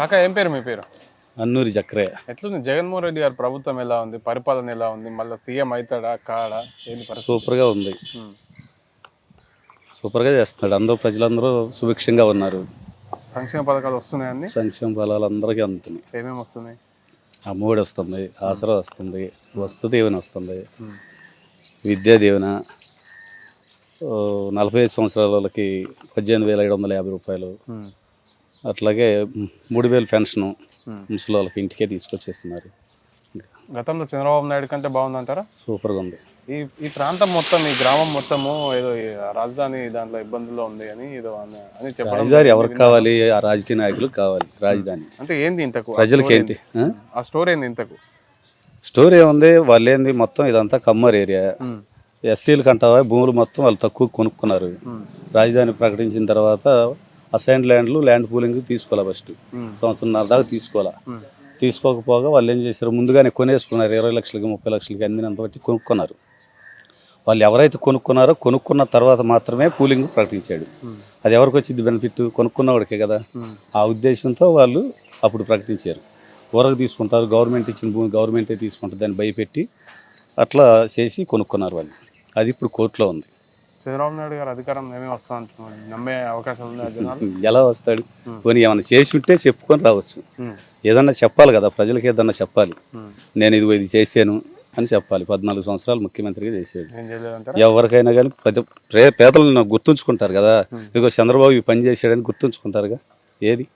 కాక ఏం పేరు మీ పేరు? అన్నూరి చక్రయ్య. ఎట్లుంది? జగన్మోహన్ రెడ్డి గారి ప్రభుత్వం ఎలా ఉంది? పరిపాలన ఎలా ఉంది? మళ్ళీ సీఎం అవుతాడా కాడా? ఏంది పరిస్థితి? సూపర్గా ఉంది. ఉమ్. సూపర్గా చేస్తున్నాడు. అందరూ ప్రజలందరూ సుభిక్షంగా ఉన్నారు. సంక్షేమ పథకాలు వస్తున్నాయి అన్ని? సంక్షేమ ఫలాలు అందరికీ అందుతున్నాయి. ఏమేమి వస్తున్నాయి? అమ్మఒడి వస్తుంది ఆసరా వస్తుంది వస్తు దీవెన వస్తుంది విద్యా దీవెన ఓ, నలభై ఐదు సంవత్సరాల వాళ్ళకి పద్దెనిమిది వేల ఐదు వందల యాభై రూపాయలు ఉమ్. అట్లాగే మూడు వేలు పెన్షను. ముసలి వాళ్ళకి ఇంటికే తీసుకొచ్చేస్తున్నారు. గతంలో చంద్రబాబు నాయుడు కంటే బాగుందంటారా? సూపర్గా ఉంది. ఈ ఈ ప్రాంతం మొత్తం ఈ గ్రామం మొత్తము ఏదో ఈ రాజధాని దాంట్లో ఇబ్బందుల్లో ఉంది అని ఏదో అని అని చెప్పడం రాజధాని ఎవరికి కావాలి? ఆ రాజకీయ నాయకులకు కావాలి రాజధాని. అంటే ఏంది ఇంతకు? ప్రజలకి ఏంటి? ఆ? ఆ స్టోరీ ఏంది ఇంతకు? స్టోరీ ఏముంది? వాళ్ళు ఏంది మొత్తం ఇదంతా కమ్మర్ ఏరియా. ఉమ్. ఎస్సీలు కంటావా? భూములు మొత్తం వాళ్ళు తక్కువ కొనుక్కున్నారు. రాజధాని ప్రకటించిన తర్వాత అసైన్ ల్యాండ్లు ల్యాండ్ పూలింగ్ తీసుకోవాలి ఫస్ట్. సంవత్సరంన్నర దాకా తీసుకోవాలా. తీసుకోకపోగా వాళ్ళు ఏం చేశారు? ముందుగానే కొనేసుకున్నారు. ఇరవై లక్షలకి ముప్పై లక్షలకి అందినంత బట్టి కొనుక్కున్నారు. వాళ్ళు ఎవరైతే కొనుక్కున్నారో కొనుక్కున్న తర్వాత మాత్రమే పూలింగ్ ప్రకటించాడు. అది ఎవరికి వచ్చింది? బెనిఫిట్ కొనుక్కున్నవాడికే కదా. ఆ ఉద్దేశంతో వాళ్ళు అప్పుడు ప్రకటించారు. ఊరకు తీసుకుంటారు. గవర్నమెంట్ ఇచ్చిన భూమి గవర్నమెంటే తీసుకుంటుంది దాన్ని భయపెట్టి అట్లా చేసి కొనుక్కున్నారు వాళ్ళు. అది ఇప్పుడు కోర్టులో ఉంది. చంద్రబాబు నాయుడు గారు అధికారం ఏమేమి వస్తా అంటున్నారు. నమ్మే ఉన్నాయి జనాలు? ఎలా వస్తాడు? పోనీ ఏమైనా చేసి ఉంటే చెప్పుకొని రావచ్చు. ఏదన్నా చెప్పాలి కదా ప్రజలకి ఏదన్నా చెప్పాలి. నేను ఇది ఇది చేశాను అని చెప్పాలి. పద్నాలుగు సంవత్సరాలు ముఖ్యమంత్రిగా చేయలేదంటారా ఎవరికైనా కానీ ప్రతి ప్రే- పేదలను గుర్తుంచుకుంటారు కదా. ఇదిగో చంద్రబాబు ఈ పని చేశాడని గుర్తుంచుకుంటారుగా? ఏది?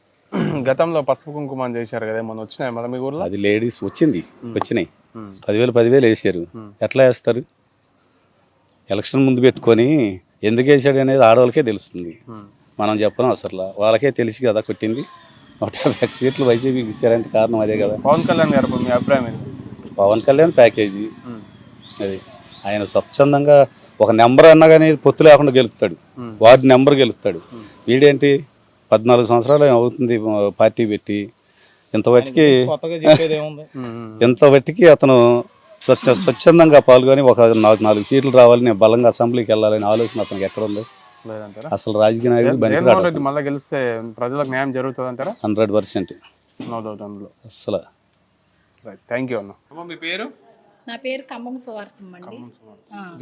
గతంలో పసుపు కుంకుమ చేశారు కదా ఏమన్నా వచ్చినాయి మళ్ళీ మీ ఊర్లో? అది లేడీస్ వచ్చింది వచ్చినాయి. పదివేలు పదివేలు వేసారు ఎట్లా వేస్తారు? ఎలక్షన్ ముందు పెట్టుకొని ఎందుకు వేసాడు అనేది ఆడవాళ్ళకే తెలుస్తుంది. మనం చెప్పడం అసలు. వాళ్ళకే తెలిసి కదా కొట్టింది. నూట యాభై సీట్లు వైసీపీకి ఇచ్చారంటే కారణం అదే కదా. పవన్ కళ్యాణ్ గారు మీ అభిప్రాయం పవన్ కళ్యాణ్ ప్యాకేజీ. అది ఆయన స్వచ్ఛందంగా ఒక నెంబర్ అన్నా కానీ పొత్తు లేకుండా గెలుస్తాడు Hmm. వార్డు నెంబర్ గెలుస్తాడు వీడేంటి? పద్నాలుగు సంవత్సరాలు అవుతుంది? పార్టీ పెట్టి ఏముంది? ఉమ్. ఇంతవట్టికి అతను స్వచ్ఛ స్వచ్ఛందంగా పాల్గొని ఒక నాలుగు నాలుగు సీట్లు రావాలి. నేను బలంగా అసెంబ్లీకి వెళ్ళాలని ఆలోచన అతనికి ఎక్కడ ఉంది? లేదంటారా? అసలు రాజకీయ నాయకుడు రెడ్డి మళ్ళీ గెలిస్తే ప్రజలకు న్యాయం జరుగుతుంది అంటారా హండ్రెడ్ పర్సెంట్. నో డౌట్ అందులో. అసలు రైట్ థ్యాంక్ యూ అన్న. అమ్మ మీ పేరు? నా పేరు ఖమ్మం సువార్థం అండి.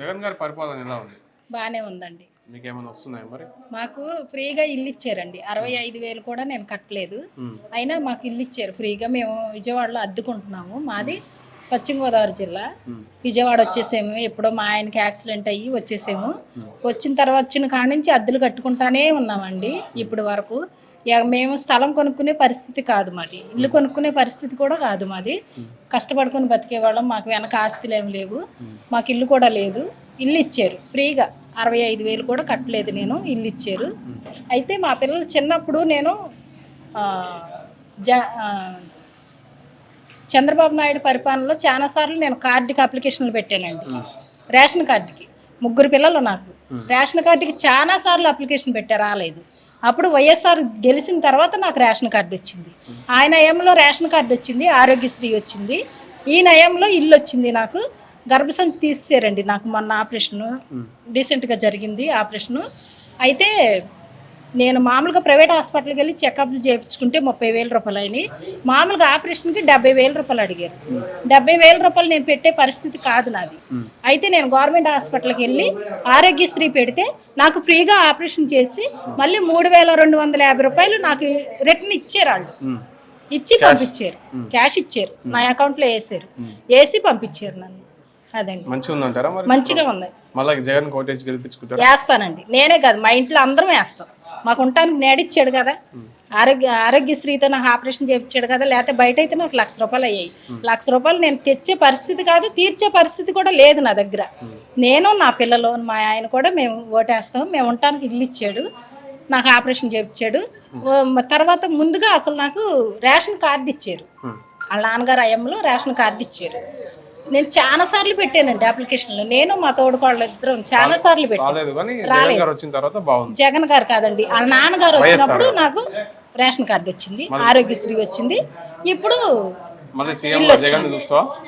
జగన్ గారి పరిపాలన ఎలా ఉంది? బాగానే ఉందండి. మీకు ఏమైనా వస్తున్నాయి మరి? మాకు ఫ్రీగా ఇల్లు ఇచ్చారండి. అరవై ఐదు వేలు కూడా నేను కట్టలేదు. అయినా మాకు ఇల్లు ఇచ్చారు ఫ్రీగా. మేము విజయవాడలో అద్దుకుంటున్నాము. మాది పశ్చిమ గోదావరి జిల్లా. విజయవాడ వచ్చేసాము. ఎప్పుడో మా ఆయనకి యాక్సిడెంట్ అయ్యి వచ్చేసాము. వచ్చిన తర్వాత వచ్చిన కాడ నుంచి అద్దెలు కట్టుకుంటానే ఉన్నామండి ఇప్పుడు వరకు. మేము స్థలం కొనుక్కునే పరిస్థితి కాదు మాది. ఇల్లు కొనుక్కునే పరిస్థితి కూడా కాదు మాది. కష్టపడుకొని బతికేవాళ్ళం. మాకు వెనక ఆస్తులు ఏమి లేవు. మాకు ఇల్లు కూడా లేదు. ఇల్లు ఇచ్చారు. ఫ్రీగా అరవై ఐదు వేలు కూడా కట్టలేదు నేను. ఇల్లు ఇచ్చారు. అయితే మా పిల్లలు చిన్నప్పుడు నేను జ చంద్రబాబు నాయుడు పరిపాలనలో చాలాసార్లు నేను కార్డుకి అప్లికేషన్లు పెట్టానండి. రేషన్ కార్డుకి. ముగ్గురు పిల్లలు నాకు. రేషన్ కార్డుకి చాలా సార్లు అప్లికేషన్ పెట్టా రాలేదు. అప్పుడు వైఎస్ఆర్ గెలిచిన తర్వాత నాకు రేషన్ కార్డు వచ్చింది. ఆ నయంలో రేషన్ కార్డు వచ్చింది ఆరోగ్యశ్రీ వచ్చింది. ఈ నయంలో ఇల్లు వచ్చింది నాకు. గర్భసంచి తీసేసారండి నాకు మొన్న ఆపరేషను. రీసెంట్గా జరిగింది ఆపరేషను. అయితే నేను మామూలుగా ప్రైవేట్ హాస్పిటల్కి వెళ్ళి చెకప్లు చేయించుకుంటే ముప్పై వేల రూపాయలు అయినాయి. మామూలుగా ఆపరేషన్కి డెబ్బై వేల రూపాయలు అడిగారు. డెబ్బై వేల రూపాయలు నేను పెట్టే పరిస్థితి కాదు నాది. అయితే నేను గవర్నమెంట్ హాస్పిటల్కి వెళ్ళి ఆరోగ్యశ్రీ పెడితే నాకు ఫ్రీగా ఆపరేషన్ చేసి మళ్ళీ మూడు వేల రెండు వందల యాభై రూపాయలు నాకు రిటర్న్ ఇచ్చారు వాళ్ళు. ఇచ్చి పంపించారు. క్యాష్ ఇచ్చారు. నా అకౌంట్లో వేసారు. వేసి పంపించారు నన్ను. అదండి. మంచిగా ఉందంటారా మంచిగా ఉంది. మళ్ళీ జగన్ కోటేజ్ గెలిపించుకుంటారా? వేస్తానండి. నేనే కాదు మా ఇంట్లో అందరం వేస్తాం. మాకు ఉండటానికి నేడిచ్చాడు కదా. ఆరోగ్య ఆరోగ్యశ్రీతో నాకు ఆపరేషన్ చేయించాడు కదా. లేకపోతే బయట అయితే నాకు లక్ష రూపాయలు అయ్యాయి. లక్ష రూపాయలు నేను తెచ్చే పరిస్థితి కాదు తీర్చే పరిస్థితి కూడా లేదు నా దగ్గర. నేను నా పిల్లలు మా ఆయన కూడా మేము ఓటేస్తాం. మేము ఉండటానికి ఇల్లు ఇచ్చాడు. నాకు ఆపరేషన్ చేయించాడు. తర్వాత ముందుగా అసలు నాకు రేషన్ కార్డు ఇచ్చారు. వాళ్ళ నాన్నగారు అయ్యంలో రేషన్ కార్డు ఇచ్చారు. నేను చాలా సార్లు పెట్టానండి అప్లికేషన్లో. నేను మా తోడుకోళ్ళ ఇద్దరం చాలా సార్లు పెట్టాను జగన్ గారు వచ్చిన తర్వాత బాగుంది. జగన్ గారు కాదండి. వాళ్ళ నాన్నగారు వచ్చినప్పుడు నాకు రేషన్ కార్డు వచ్చింది ఆరోగ్యశ్రీ వచ్చింది. ఇప్పుడు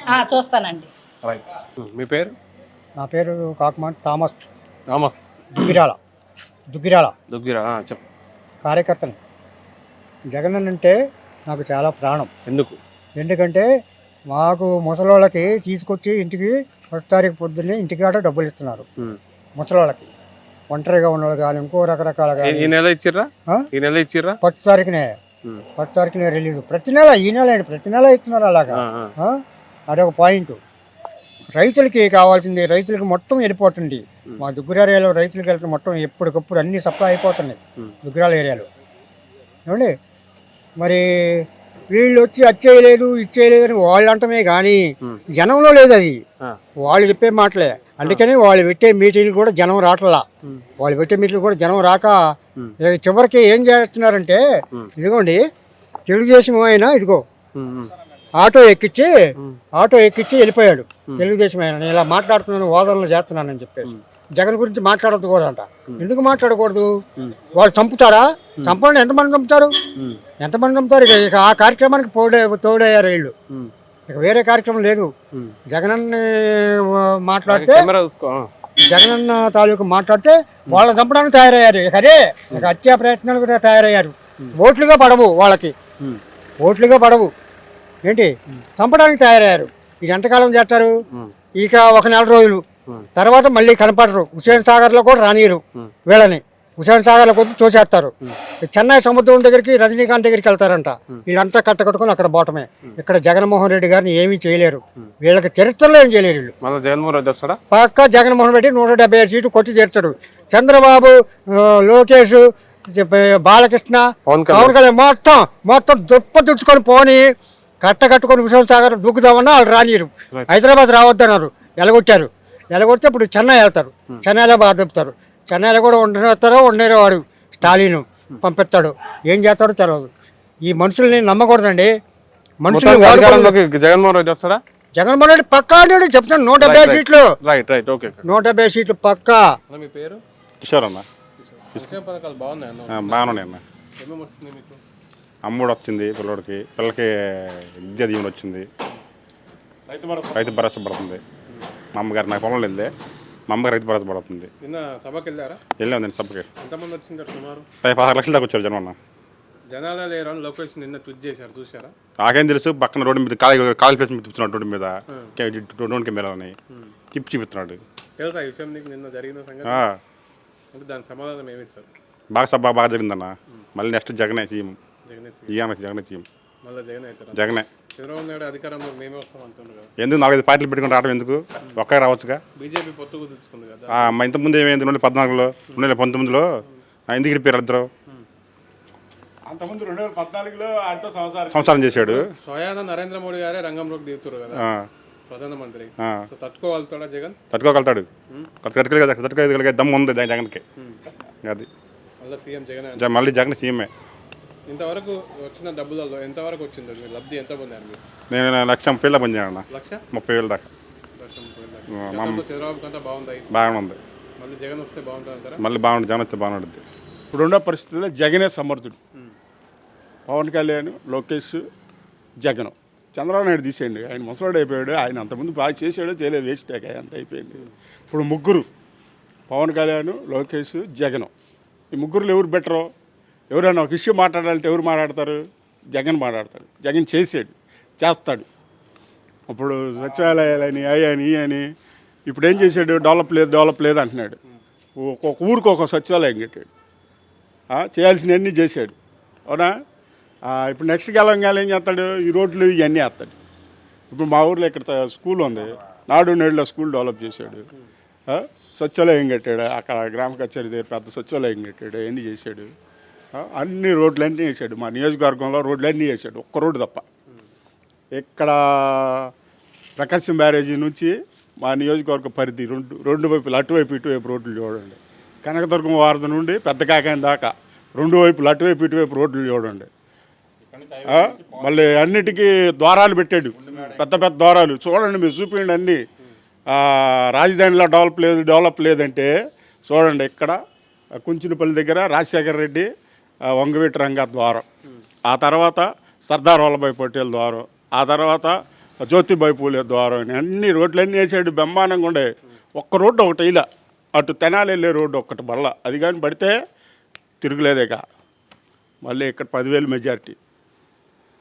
ఆ, చూస్తానండి. రైట్. మీ పేరు? నా పేరు కాకమాన్ థామస్ థామస్. దుగ్గిరాల. దుగ్గిరాల. దుగ్గిరా ఆ, చెప్పు. కార్యకర్తని. జగన్ అంటే నాకు చాలా ప్రాణం. ఎందుకు? ఎందుకంటే మాకు ముసలోళ్ళకి తీసుకొచ్చి ఇంటికి ఫస్ట్ తారీఖు పొద్దున్నే ఇంటికి ఆట డబ్బులు ఇస్తున్నారు. ముసలోళ్ళకి. ఒంటరిగా ఉన్నవాళ్ళు కానీ ఇంకో రకరకాల ఈ- నెల ఇచ్చిర్రా? ఈ నెల ఇచ్చిర్రా? ఫస్ట్ తారీఖునే. ఫస్ట్ తారీఖునే రిలీజ్. ప్రతి నెల ఈ నెల ప్రతి నెల ఇస్తున్నారు అలాగా? అదొక పాయింట్. రైతులకి కావాల్సింది రైతులకి మొత్తం వెళ్ళిపోతుంది. మా దుగ్గుర ఏరియాలో రైతులకి వెళ్తే మొత్తం ఎప్పటికప్పుడు అన్ని సప్లై అయిపోతున్నాయి. దుగ్గురాల ఏరియాలో. ఏమండి? మరి వీళ్ళు వచ్చి అచ్చేయలేదు ఇచ్చేయలేదు అని వాళ్ళు అంటమే కానీ. జనంలో లేదు అది. వాళ్ళు చెప్పే మాటలే. అందుకని వాళ్ళు పెట్టే మీటింగ్లు కూడా జనం రావట్లా. వాళ్ళు పెట్టే మీటింగ్లు కూడా జనం రాక చివరికి ఏం చేస్తున్నారంటే. ఇదిగోండి తెలుగుదేశం అయినా ఇదిగో. ఆటో ఎక్కించి. ఆటో ఎక్కించి వెళ్ళిపోయాడు. తెలుగుదేశం ఆయన. నేను ఇలా మాట్లాడుతున్నాను వాదనలు చేస్తున్నానని చెప్పేసి. జగన్ గురించి మాట్లాడద్దు కూడా అంట. ఎందుకు మాట్లాడకూడదు? వాళ్ళు చంపుతారా? చంపండి. ఎంతమంది చంపుతారు? ఎంతమంది చంపుతారు? ఇక ఇక ఆ కార్యక్రమానికి పోడే తోడయ్యారు వీళ్ళు. ఇక వేరే కార్యక్రమం లేదు. జగనన్న మాట్లాడితే. జగనన్న తాలూకు మాట్లాడితే వాళ్ళని చంపడానికి తయారయ్యారు. ఇక అదే ఇక హత్యా ప్రయత్నాలు కూడా తయారయ్యారు. ఓట్లుగా పడవు వాళ్ళకి. ఓట్లుగా పడవు. ఏంటి? చంపడానికి తయారయ్యారు. ఇది ఎంతకాలం చేస్తారు? ఇక ఒక నెల రోజులు. తర్వాత మళ్ళీ కనపడరు. హుసేన్ సాగర్లో కూడా రానియరు వీళ్ళని. హుసేన్ సాగర్లో కొద్ది తోసేస్తారు చెన్నై సముద్రం దగ్గరికి రజనీకాంత్ దగ్గరికి వెళ్తారంట. వీళ్ళంతా కట్టకట్టుకుని అక్కడ బోటమే. ఇక్కడ జగన్మోహన్ రెడ్డి గారిని ఏమీ చేయలేరు. వీళ్ళకి చరిత్రలో ఏం చేయలేరు వీళ్ళు. జగన్మోహన్ రెడ్డి వస్తాడా? పక్క జగన్మోహన్ రెడ్డి నూట డెబ్బై ఐదు సీట్లు కొట్టి చేర్చాడు చంద్రబాబు లోకేష్ బాలకృష్ణ పవన్ కళ్యాణ్. మొత్తం మొత్తం దుప్ప తుడుచుకొని పోని కట్ట కట్టుకొని విశ్వం సాగర్ దూకుదామన్నా వాళ్ళు రానియరు. హైదరాబాద్ రావద్దన్నారు. ఎలగొట్టారు. ఎలగొడితే ఇప్పుడు చెన్నై వెళ్తారు. చెన్నైలో బాగా దొప్పుతారు చెన్నైలో కూడా ఉండనేస్తారో ఉండేరో వాడు స్టాలిన్ పంపిస్తాడు. ఏం చేస్తాడో తెలియదు ఈ మనుషుల్ని నమ్మకూడదండి. అధికారంలోకి జగన్మోహన్ రెడ్డి వస్తాడా? జగన్మోహన్ రెడ్డి పక్కా అని చెప్తాను నూట డెబ్బై సీట్లు. రైట్ రైట్ ఓకే నూట డెబ్బై సీట్లు పక్కా. మీ పేరు? కిషోర్ అన్న. పథకాలు బాగున్నాయి అన్న? అమ్ముడు వచ్చింది పిల్లడికి. పిల్లలకి విద్యా దీవెన వచ్చింది. రైతు భరోసా పడుతుంది. మా అమ్మగారు నాకు పొలం వెళ్ళే మా రైతు భరోసా పడుతుంది. నిన్న సభకి వెళ్ళారా? వెళ్ళాం నేను సభకి. ఎంతమంది వచ్చింటారు సుమారు? పది పదహారు లక్షల దాకా వచ్చారు జనం జనాలే లోకేష్ నిన్న ట్వీట్ చేశారు చూసారా నాకేం తెలుసు పక్కన రోడ్డు మీద కాలి కాలి ప్లేస్ మీద తిప్పుతున్నాడు రోడ్డు మీద. రోడ్డు కెమెరాలని తిప్పి చూపిస్తున్నాడు. తెలుసా ఈ విషయం నీకు నిన్న జరిగిన సంగతి? ఆ, అంటే దాని సమాధానం ఏమిస్తారు బాగా సభ బాగా జరిగిందన్న. మళ్ళీ నెక్స్ట్ జగనే సీఎం. జగన్ ఈయన జగనే సీఎం. మళ్ళీ జగన్ అవుతారా? జగనే. చంద్రబాబు నాయుడు అధికారంలో మేమే వస్తాం అంటున్నారు కదా. ఎందుకు నాలుగైదు పార్టీలు పెట్టుకుని రావడం ఎందుకు? ఒక్కరే రావచ్చుగా? బీజేపీ పొత్తు కుదుర్చుకుంది కదా. ఆ, మా ఇంతకుముందు ఏమైంది? రెండు వేల పద్నాలుగులో? రెండు వేల పంతొమ్మిదిలో? ఆ, ఎందుకు ఇడిపారు ఇద్దరు అంతకుముందు రెండు వేల పద్నాలుగులో ఆయనతో సంవత్సరాలు సంసారం చేశాడు. స్వయాన నరేంద్ర మోడీ గారే రంగంలోకి దిగుతారు కదా. ఆ, ప్రధానమంత్రి. ఆ. సో తట్టుకోగలుగుతాడా జగన్? తట్టుకోగలుగుతాడు. తట్టుకోగలిగే తట్టుకోగలిగే దమ్ము ఉంది దాని జగన్కి. అది. మళ్ళీ సీఎం జగన్ జ- మళ్ళీ జగన్ సీఎంఏ. ఇంతవరకు వచ్చిన డబ్బులలో ఎంతవరకు వచ్చింది? మీరు లబ్ధి ఎంత పొందారు మీరు? నేను లక్ష ముప్పై వేలు లక్ష? ముప్పై వేలు దాకా. లక్ష ముప్పై వేలు దాకా. గతంలో చంద్రబాబు కంటే బాగుంది బాగానే ఉంది. మళ్ళీ జగన్ వస్తే బాగుంటుంది అంటారా? మళ్ళీ బాగుంటుంది. జగన్ వస్తే బాగుంటుంది ఇప్పుడున్న పరిస్థితుల్లో జగనే సమర్థుడు. పవన్ కళ్యాణ్ లోకేష్ జగన్. చంద్రబాబు నాయుడు తీసేయండి. ఆయన ముసలాడు అయిపోయాడు. ఆయన అంతకుముందు బాగా చేసాడో చేయలేదు. వేస్ట్ అంత అయిపోయింది. ఇప్పుడు ముగ్గురు. పవన్ కళ్యాణ్ లోకేష్ జగన్. ఈ ముగ్గురులో ఎవరు బెటరో? ఎవరైనా ఒక ఇష్యూ మాట్లాడాలంటే ఎవరు మాట్లాడతారు? జగన్ మాట్లాడతాడు. జగన్ చేసాడు చేస్తాడు. ఇప్పుడు సచివాలయాలని అయ్యని అని ఇప్పుడు ఏం చేశాడు? డెవలప్ లేదు డెవలప్ లేదు అంటున్నాడు. ఒక్కొక్క ఊరికి ఒక సచివాలయం కట్టాడు. చేయాల్సినవన్నీ చేశాడు. అవునా? ఇప్పుడు నెక్స్ట్ కాలం కాలం ఏం చేస్తాడు? ఈ రోడ్లు ఇవన్నీ వేస్తాడు. ఇప్పుడు మా ఊర్లో ఇక్కడ త- స్కూల్ ఉంది. నాడు నేడులో స్కూల్ డెవలప్ చేశాడు. సచివాలయం కట్టాడు. అక్కడ గ్రామ కచేరీ దగ్గర పెద్ద సచివాలయం కట్టాడు. అన్నీ చేశాడు. అన్ని రోడ్లన్నీ వేసాడు. మా నియోజకవర్గంలో రోడ్లన్నీ వేసాడు. ఒక్క రోడ్డు తప్ప. ఇక్కడ ప్రకాశం బ్యారేజీ నుంచి మా నియోజకవర్గ పరిధి రెండు రెండు వైపులు అటువైపు ఇటువైపు రోడ్లు చూడండి. కనకదుర్గం వారధి నుండి పెద్ద కాకాయం దాకా రెండు వైపులు అటువైపు ఇటువైపు రోడ్లు చూడండి. మళ్ళీ అన్నిటికీ ద్వారాలు పెట్టాడు. పెద్ద పెద్ద ద్వారాలు. చూడండి మీరు చూపించండి అన్నీ. రాజధానిలో డెవలప్ లేదు డెవలప్ లేదంటే చూడండి ఇక్కడ ఆ కుంచినపల్లి దగ్గర రాజశేఖర రెడ్డి వంగవీటి రంగా ద్వారం. ఆ తర్వాత సర్దార్ వల్లభాయ్ పటేల్ ద్వారం. ఆ తర్వాత జ్యోతిబాయి పూలే ద్వారం అన్ని రోడ్లన్నీ వేసాడు బ్రహ్మాండంగా ఉండే ఒక్క రోడ్డు ఒకటి ఇలా. అటు తెనాలి వెళ్ళే రోడ్డు ఒక్కటి బల్ల అది కానీ పడితే తిరుగులేదేక మళ్ళీ ఇక్కడ పదివేలు మెజారిటీ.